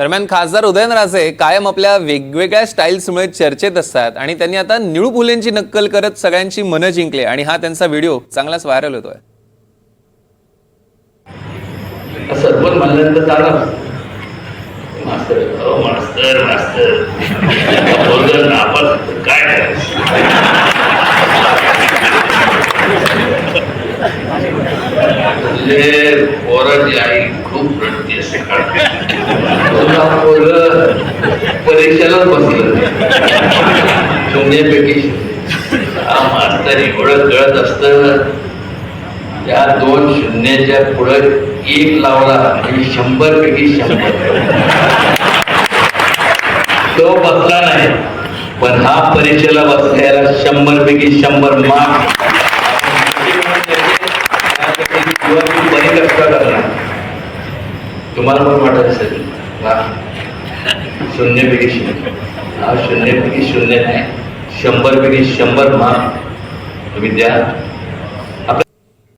दरम्यान खासदार उदयनराजे कायम आपल्या वेगवेगळ्या स्टाईल्समुळे चर्चेत असतात आणि त्यांनी आता निळू फुलेंची नक्कल करत सगळ्यांची मनं जिंकले आणि हा त्यांचा व्हिडिओ चांगलाच व्हायरल होतोय. सरपंच काय आई खूप रडते सकाळ परीक्षेलाच बसलं. शून्यापैकी मास्तर एवढं कळत असत. त्या दोन शून्याच्या पुढे एक लावला म्हणजे शंभर पैकी शंभर. तो बसला नाही पण हा परीक्षेला बसल्याला शंभर पैकी शंभर मार्क तुम्हाला पण वाटत असेल. शून्यपैकी शून्य. हा शून्यपैकी शून्य नाही शंभरपैकी शंभर मार्क तुम्ही द्या.